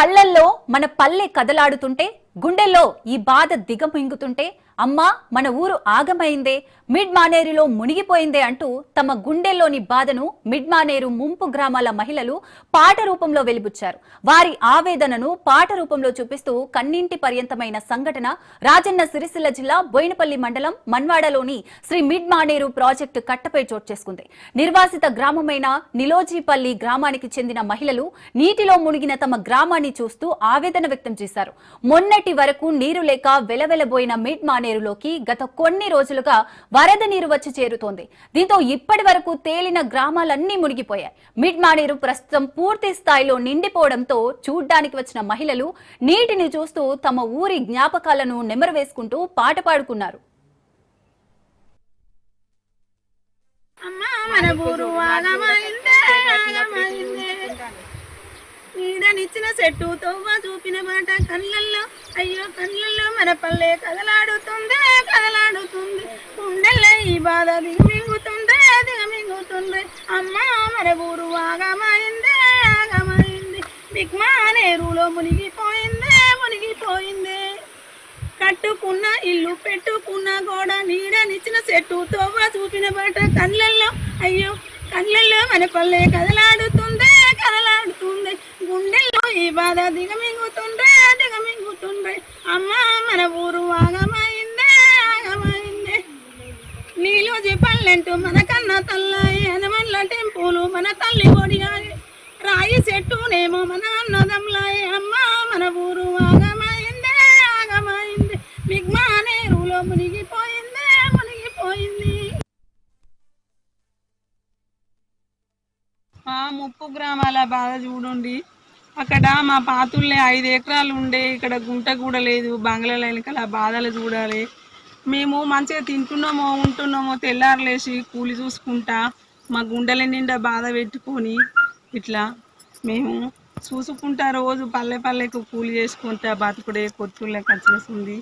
కళ్ళల్లో మన పల్లె కదలాడుతుంటే గుండెల్లో ఈ బాధ దిగమింగుతుంటే అమ్మా మన ఊరు ఆగమైందే మిడ్ మానేరులో మునిగిపోయిందే అంటూ తమ గుండెల్లోని బాధను మిడ్ మానేరు ముంపు గ్రామాల మహిళలు పాట రూపంలో వెలిబుచ్చారు. వారి ఆవేదనను పాట రూపంలో చూపిస్తూ కన్నింటి పర్యంతమైన సంఘటన రాజన్న సిరిసిల్ల జిల్లా బోయినపల్లి మండలం మన్వాడలోని శ్రీ మిడ్ మానేరు ప్రాజెక్టు కట్టపై చోటు చేసుకుంది. నిర్వాసిత గ్రామమైన నిలోజీపల్లి గ్రామానికి చెందిన మహిళలు నీటిలో మునిగిన తమ గ్రామాన్ని చూస్తూ ఆవేదన వ్యక్తం చేశారు. మొన్న నిన్నటి వరకు నీరు లేక వెలవెలబోయిన మిడ్ మానేరులోకి గత కొన్ని రోజులుగా వరద నీరు వచ్చి చేరుతోంది. దీంతో ఇప్పటి వరకు తేలిన గ్రామాలన్నీ మునిగిపోయాయి. మిడ్ మానేరు ప్రస్తుతం పూర్తి స్థాయిలో నిండిపోవడంతో చూడ్డానికి వచ్చిన మహిళలు నీటిని చూస్తూ తమ ఊరి జ్ఞాపకాలను నెమరు వేసుకుంటూ పాట పాడుకున్నారు. అమ్మా మన ఊరు ఆగమైందే ఆగమైందే నిచ్చిన చెట్టు తవ్వ చూపిన మాట కళ్ళల్లో. అయ్యో కళ్ళల్లో మన పల్లె కదలాడుతుంది కదలాడుతుంది. గుండెల్లో ఈ బాధ దిగమింగుతుంది దిగమింగుతుంది. అమ్మా మన ఊరు ఆగమైందే. ఆగమైంది బిగ్మానేరులో మునిగిపోయిందే మునిగిపోయిందే. కట్టుకున్న ఇల్లు పెట్టుకున్న గోడ నీడనిచ్చిన చెట్టు తోవ చూపిన బాట కళ్ళల్లో. అయ్యో కళ్ళల్లో మన పల్లె కదలాడు బాధ దిగమింగుతుండే దిగమింగుతుండే. అమ్మా మన ఊరు ఆగమైందే ఆగమైందే. నీలోజీ పల్లెంటు మన కన్న తల్లాయి హనుమన్ల టెంపులు మన తల్లి కొడియాయి రాయి చెట్టునేమో మన అన్నదమ్లాయి అమ్మా మన ఊరు ఆగమైందే ఆగమైంది. మిగ్మానేరులో మునిగిపోయిందే మునిగిపోయింది. ఆ ముప్పు గ్రామాల బాధ చూడండి. అక్కడ మా పాతుల్లే ఐదు ఎకరాలు ఉండే ఇక్కడ గుంట కూడా లేదు బంగ్లాల వెనకాల బాధలు చూడాలి. మేము మంచిగా తింటున్నామో ఉంటున్నామో తెల్లారులేసి కూలి చూసుకుంటా మా గుండెల నిండా బాధ పెట్టుకొని ఇట్లా మేము చూసుకుంటా రోజు పల్లె పల్లెకు కూలి చేసుకుంటా బతుకుడే కొత్తుల్లే వచ్చేస్తుంది